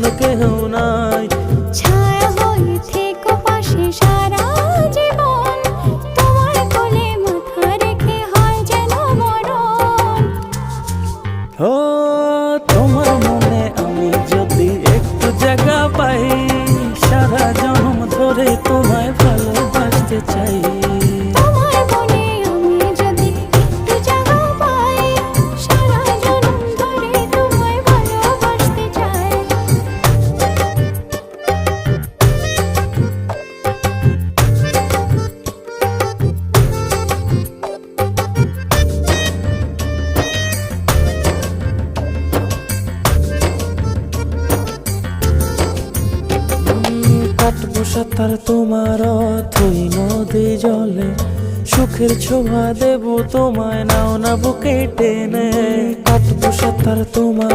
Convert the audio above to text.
কেহ নাই। ছায়া হয়ে থেকো পাশে সারা জীবন। তোমার কোলে মাথা রেখে হয় যেন মরণ। ও তোমার মনে আমি যদি একটু জায়গা পাই সারা জন্ম ধরে তোমায় কাটবো সাঁতার তোমার অথই নদী জলে। সুখের ছোভা দেব তোমায়, নাও না বুকে টেনে। কাটবো সাঁতার তোমার